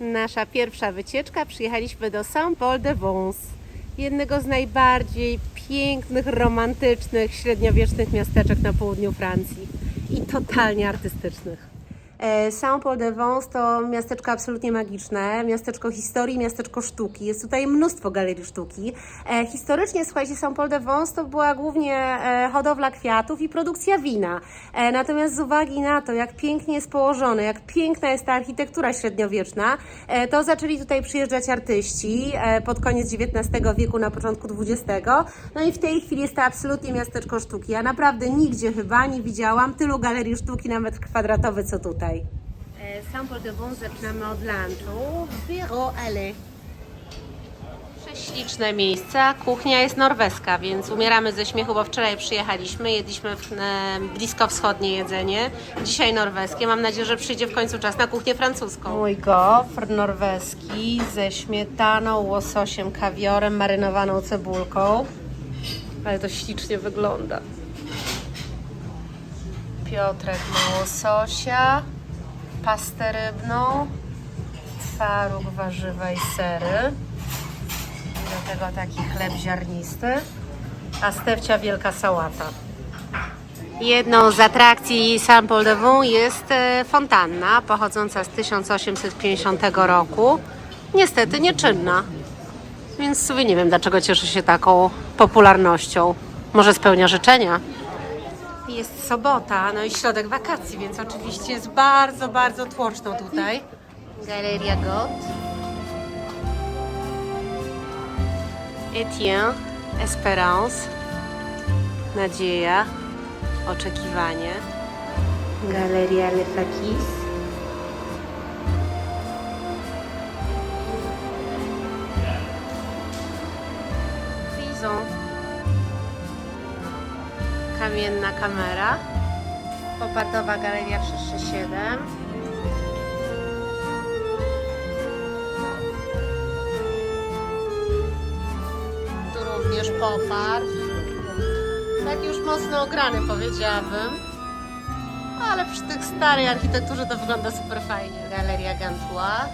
Nasza pierwsza wycieczka. Przyjechaliśmy do Saint-Paul-de-Vence, jednego z najbardziej pięknych, romantycznych, średniowiecznych miasteczek na południu Francji i totalnie artystycznych. E, Saint-Paul-de-Vence to miasteczko absolutnie magiczne, miasteczko historii, miasteczko sztuki. Jest tutaj mnóstwo galerii sztuki. E, Historycznie, słuchajcie, Saint-Paul-de-Vence to była głównie e, hodowla kwiatów i produkcja wina. Natomiast z uwagi na to, jak pięknie jest położone, jak piękna jest ta architektura średniowieczna, to zaczęli tutaj przyjeżdżać artyści pod koniec XIX wieku, na początku XX. No i w tej chwili jest to absolutnie miasteczko sztuki. Ja naprawdę nigdzie chyba nie widziałam tylu galerii sztuki na metr kwadratowy, co tutaj. Saint-Paul-de-Vence zaczynamy od lunchu w Bureau Allée. Prześliczne miejsca. Kuchnia jest norweska, więc umieramy ze śmiechu, bo wczoraj przyjechaliśmy, jedliśmy w, e, bliskowschodnie jedzenie. Dzisiaj norweskie. Mam nadzieję, że przyjdzie w końcu czas na kuchnię francuską. Mój gofr norweski ze śmietaną, łososiem, kawiorem, marynowaną cebulką. Ale to ślicznie wygląda. Piotrek ma łososia, pastę rybną, twaróg, warzywa i sery. Do tego taki chleb ziarnisty, a stewcia wielka sałata. Jedną z atrakcji Saint-Paul-de-Vence jest e, fontanna pochodząca z 1850 roku. Niestety nieczynna, więc w sumie nie wiem dlaczego cieszy się taką popularnością. Może spełnia życzenia? Jest sobota, no i środek wakacji, więc oczywiście jest bardzo, bardzo tłoczno tutaj. Galeria Got. Etienne, Esperance, Nadzieja, Oczekiwanie. Galeria Le Kamienna kamera. Popartowa Galeria 337. Tu również popart. Tak już mocno ograny powiedziałabym. Ale przy tych starej architekturze to wygląda super fajnie. Galeria Gantua.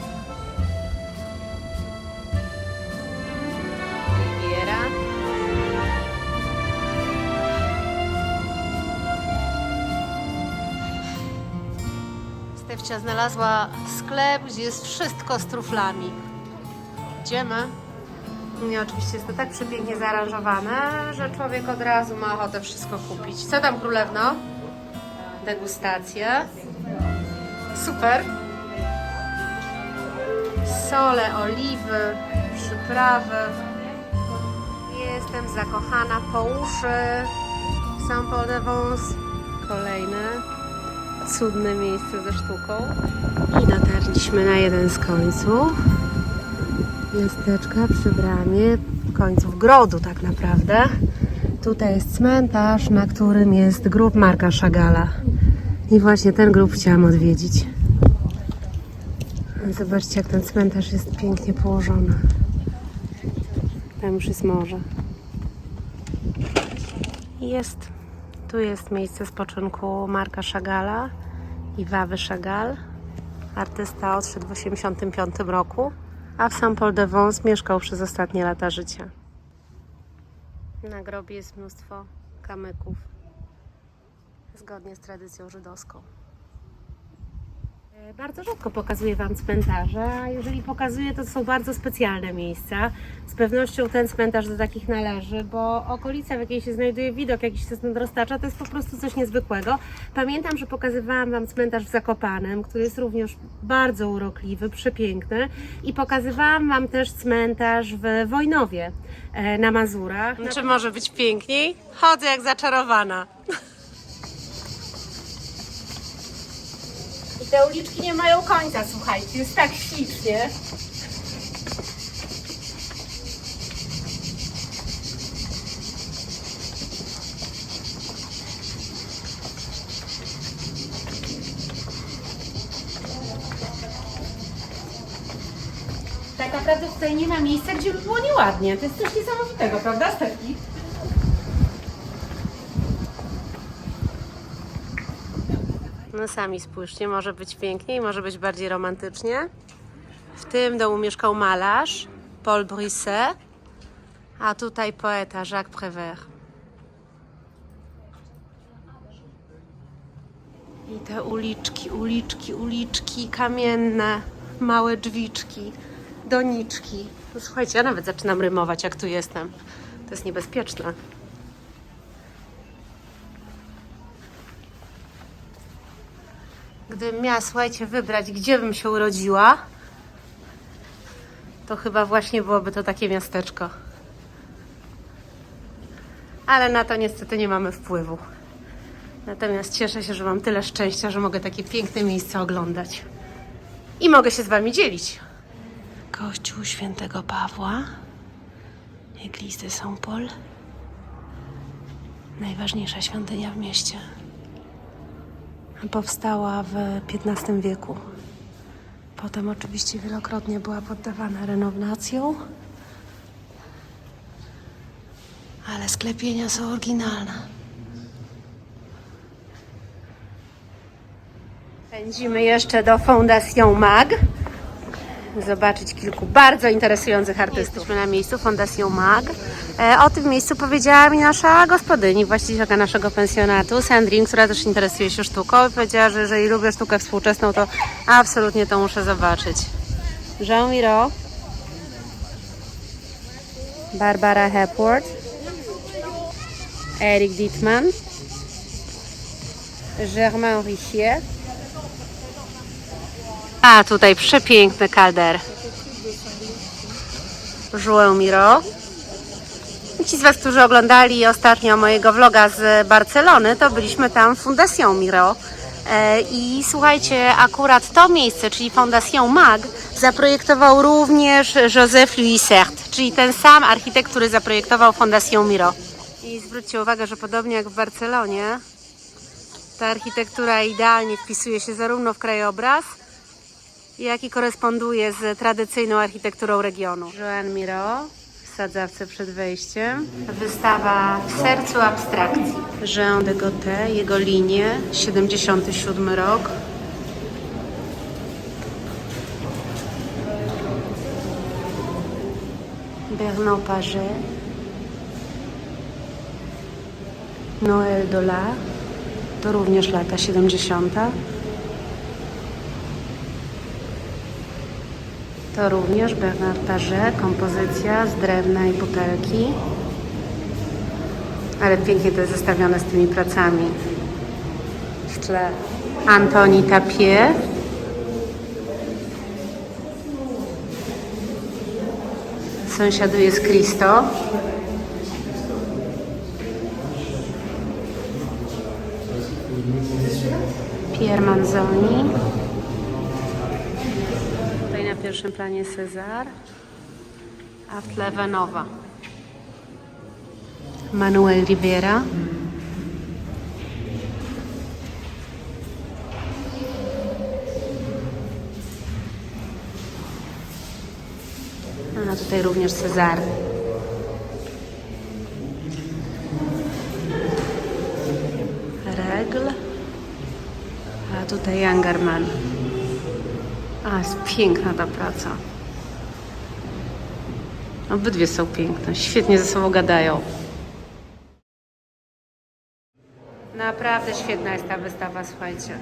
Znalazła sklep, gdzie jest wszystko z truflami. Idziemy. Nie, oczywiście jest to tak przepięknie zaaranżowane, że człowiek od razu ma ochotę wszystko kupić. Co tam królewno? Degustacje. Super. Sole, oliwy, przyprawy. Jestem zakochana po uszy. Saint-Paul-de-Vence. Kolejne cudne miejsce ze sztuką. I dotarliśmy na jeden z końców miasteczka przy bramie, końców grodu tak naprawdę. Tutaj jest cmentarz, na którym jest grób Marka Szagala. I właśnie ten grób chciałam odwiedzić. Zobaczcie, jak ten cmentarz jest pięknie położony. Tam już jest morze. Jest, tu jest miejsce spoczynku Marka Szagala i Wawy Szagal. Artysta odszedł w 1985 roku, a w Saint-Paul-de-Vence mieszkał przez ostatnie lata życia. Na grobie jest mnóstwo kamyków, zgodnie z tradycją żydowską. E, Bardzo rzadko pokazuję Wam cmentarze, a jeżeli pokazuję, to są bardzo specjalne miejsca. Z pewnością ten cmentarz do takich należy, bo okolica, w jakiej się znajduje widok, jaki się stąd roztacza, to jest po prostu coś niezwykłego. Pamiętam, że pokazywałam Wam cmentarz w Zakopanem, który jest również bardzo urokliwy, przepiękny i pokazywałam Wam też cmentarz w Wojnowie e, na Mazurach. Czy może być piękniej? Chodzę jak zaczarowana. Te uliczki nie mają końca, słuchajcie, jest tak ślicznie. Tak naprawdę tutaj nie ma miejsca, gdzie by było nieładnie. To jest coś niesamowitego, prawda, Stefki? No sami spójrzcie, może być piękniej, może być bardziej romantycznie. W tym domu mieszkał malarz Paul Brisset, a tutaj poeta Jacques Prévert. I te uliczki, uliczki, uliczki kamienne, małe drzwiczki, doniczki. No, słuchajcie, ja nawet zaczynam rymować, jak tu jestem. To jest niebezpieczne. Gdybym miała, słuchajcie, wybrać, gdzie bym się urodziła, to chyba właśnie byłoby to takie miasteczko. Ale na to niestety nie mamy wpływu. Natomiast cieszę się, że mam tyle szczęścia, że mogę takie piękne miejsca oglądać. I mogę się z Wami dzielić. Kościół świętego Pawła, Église de Saint-Paul. Najważniejsza świątynia w mieście. Powstała w XV wieku. Potem oczywiście wielokrotnie była poddawana renowacją. Ale sklepienia są oryginalne. Pędzimy jeszcze do Fondation MAG. Zobaczyć kilku bardzo interesujących artystów. Jesteśmy na miejscu Fondation MAG. E, o tym miejscu powiedziała mi nasza gospodyni, właścicielka naszego pensjonatu, Sandrine, która też interesuje się sztuką. I powiedziała, że jeżeli lubię sztukę współczesną, to absolutnie to muszę zobaczyć. Jean Miro, Barbara Hepworth, Eric Dittman, Germain Richier, a tutaj przepiękny kalder. João Miro. Ci z Was, którzy oglądali ostatnio mojego vloga z Barcelony, to byliśmy tam Fondation Miro. E, I słuchajcie, akurat to miejsce, czyli Fondation Mag, zaprojektował również Joseph Louis Sert, czyli ten sam architekt, który zaprojektował Fondation Miro. I zwróćcie uwagę, że podobnie jak w Barcelonie, ta architektura idealnie wpisuje się zarówno w krajobraz, jak i koresponduje z tradycyjną architekturą regionu. Joan Miro sadzawce przed wejściem. Wystawa w sercu abstrakcji. Jean de Goté, jego linie, 77 rok. Bernard Paget. Noël Dola, to również lata 70. To również Bernard Paget, kompozycja z drewna i butelki. Ale pięknie to jest zestawione z tymi pracami. W tle Antoni Tapie. Sąsiaduje z Cristo. Pier Manzoni. Pierwszym planie Cezar, a w tle Venowa. Manuel Rivera. A tutaj również Cezar. Regl. A tutaj Angerman. A, jest piękna ta praca. Obydwie są piękne, świetnie ze sobą gadają. Naprawdę świetna jest ta wystawa, słuchajcie.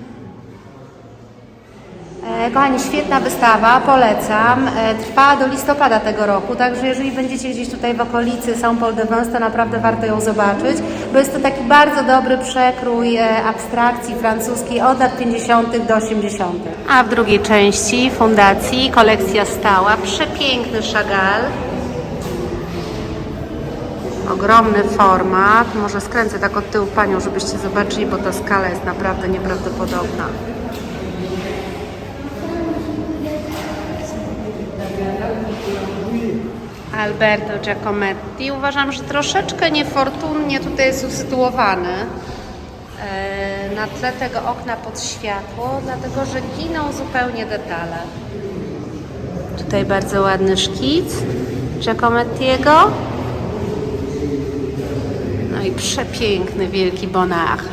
E, Kochani, świetna wystawa, polecam. E, Trwa do listopada tego roku, także jeżeli będziecie gdzieś tutaj w okolicy Saint-Paul-de-Vence, to naprawdę warto ją zobaczyć, bo jest to taki bardzo dobry przekrój e, abstrakcji francuskiej od lat 50. do 80. A w drugiej części fundacji kolekcja stała, przepiękny Chagall. Ogromny format. Może skręcę tak od tyłu panią, żebyście zobaczyli, bo ta skala jest naprawdę nieprawdopodobna. Alberto Giacometti. Uważam, że troszeczkę niefortunnie tutaj jest usytuowany e, na tle tego okna pod światło, dlatego że giną zupełnie detale. Tutaj bardzo ładny szkic Giacomettiego. No i przepiękny wielki Bonnard.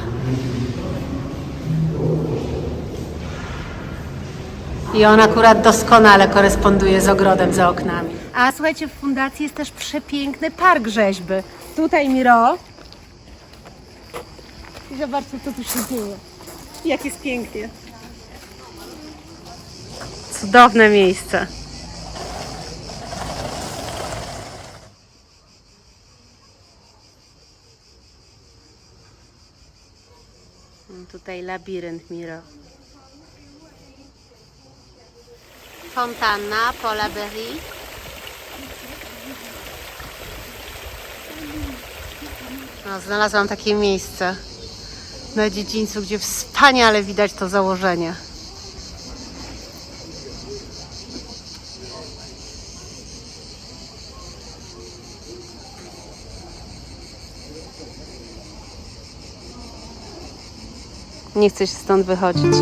I on akurat doskonale koresponduje z ogrodem za oknami. A słuchajcie, w fundacji jest też przepiękny park rzeźby. Tutaj Miro. I zobaczcie, co tu się dzieje. Jak jest pięknie. Cudowne miejsce. Tutaj labirynt Miro. Fontanna Paula Berry. No, znalazłam takie miejsce na dziedzińcu, gdzie wspaniale widać to założenie. Nie chcesz stąd wychodzić.